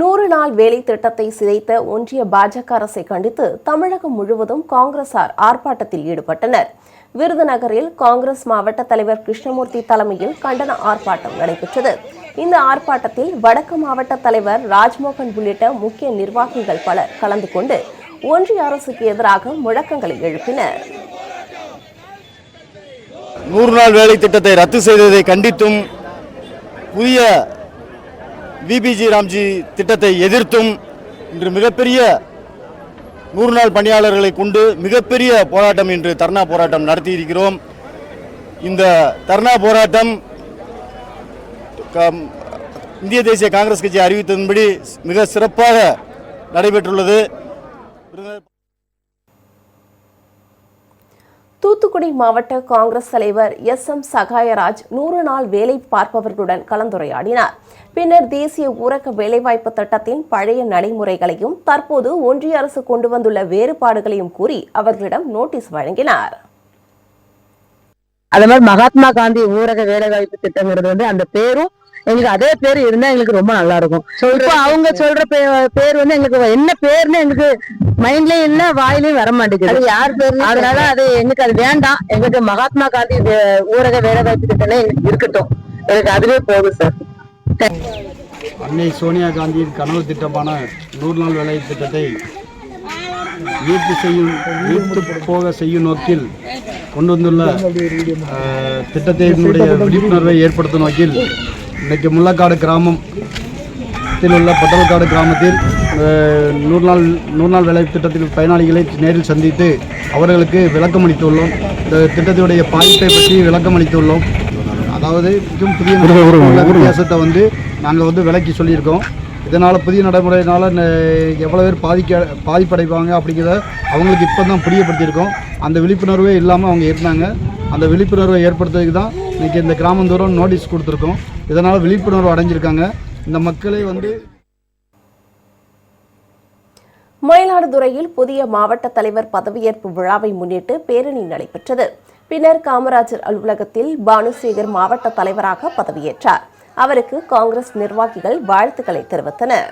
நூறு நாள் வேலை திட்டத்தை சிதைத்த ஒன்றிய பாஜக அரசை கண்டித்து தமிழகம் முழுவதும் காங்கிரசார் ஆர்ப்பாட்டத்தில் ஈடுபட்டனர். விருதுநகரில் காங்கிரஸ் மாவட்ட தலைவர் கிருஷ்ணமூர்த்தி தலைமையில் கண்டன ஆர்ப்பாட்டம் நடைபெற்றது. இந்த ஆர்ப்பாட்டத்தில் வடக்கு மாவட்ட தலைவர் ராஜ்மோகன் உள்ளிட்ட முக்கிய நிர்வாகிகள் பலர் கலந்து கொண்டு ஒன்றிய அரசுக்கு எதிராக முழக்கங்களை எழுப்பினர். நூறு நாள் வேலை திட்டத்தை ரத்து செய்ததை கண்டித்தும் புதிய விபிஜி ராம்ஜி திட்டத்தை எதிர்த்தும் இன்று மிகப்பெரிய நூறு நாள் பணியாளர்களை கொண்டு மிகப்பெரிய போராட்டம் இன்று தர்ணா போராட்டம் நடத்தியிருக்கிறோம். இந்த தர்ணா போராட்டம் இந்திய தேசிய காங்கிரஸ் கட்சி அறிவித்ததன்படி மிக சிறப்பாக நடைபெற்றுள்ளது. தூத்துக்குடி மாவட்ட காங்கிரஸ் தலைவர் எஸ் எம் சகாயராஜ் நூறு நாள் வேலை பார்ப்பவர்களுடன் கலந்துரையாடினார். பின்னர் தேசிய ஊரக வேலைவாய்ப்பு திட்டத்தின் பழைய நடைமுறைகளையும் தற்போது ஒன்றிய அரசு கொண்டு வந்துள்ள வேறுபாடுகளையும் கூறி அவர்களிடம் நோட்டீஸ் வழங்கினார். அதே மாதிரி மகாத்மா காந்தி ஊரக வேலைவாய்ப்பு திட்டங்கிறது வந்து அந்த பேரும் எங்களுக்கு அதே பேர் இருந்தா எங்களுக்கு ரொம்ப நல்லா இருக்கும். இப்போ அவங்க சொல்ற பேர் வந்து எங்களுக்கு என்ன பேர்னு எங்களுக்கு மைண்ட்லயும் இல்ல வாயிலையும் வர மாட்டேங்குது. யார் பேர் அதனால அது எங்களுக்கு அது வேண்டாம். எங்களுக்கு மகாத்மா காந்தி வே- ஊரக வேலைவாய்ப்பு திட்டமே எங்களுக்கு இருக்கட்டும். எனக்கு அதுவே போதும் சார் அன்னை சோனியா காந்தியின் கனவு திட்டமான நூறு நாள் வேலை திட்டத்தை நீர்த்து செய்யும் நீர்த்து போக செய்யும் நோக்கில் கொண்டு வந்துள்ள திட்டத்தினுடைய விழிப்புணர்வை ஏற்படுத்தும் நோக்கில் இன்னைக்கு முள்ளக்காடு கிராமத்தில் உள்ள பட்டல்காடு கிராமத்தில் நூறு நாள் நூறு நாள் வேலை திட்டத்தில் பயனாளிகளை நேரில் சந்தித்து அவர்களுக்கு விளக்கம் அளித்துள்ளோம். இந்த திட்டத்தினுடைய பாதிப்பை பற்றி விளக்கம் அளித்துள்ளோம். அதாவது இதுவும் புதிய வித்தியாசத்தை வந்து நாங்கள் வந்து விலக்கி சொல்லியிருக்கோம். இதனால் புதிய நடைமுறையினால் எவ்வளோ பேர் பாதிக்க பாதிப்படைவாங்க அப்படிங்கிறத அவங்களுக்கு இப்போ தான் புரியப்படுத்தியிருக்கோம். அந்த விழிப்புணர்வே இல்லாமல் அவங்க இருந்தாங்க. அந்த விழிப்புணர்வை ஏற்படுத்துறதுக்கு தான் இன்றைக்கி இந்த கிராமந்தோறும் நோட்டீஸ் கொடுத்துருக்கோம். இதனால் விழிப்புணர்வு அடைஞ்சிருக்காங்க. இந்த மக்களை வந்து மயிலாடுதுறையில் புதிய மாவட்ட தலைவர் பதவியேற்பு விழாவை முன்னிட்டு பேரணி நடைபெற்றது. பின்னர் காமராஜர் அலுவலகத்தில் பானுசேகர் மாவட்ட தலைவராக பதவியேற்றார். அவருக்கு காங்கிரஸ் நிர்வாகிகள் வாழ்த்துக்களை தெரிவித்தனர்.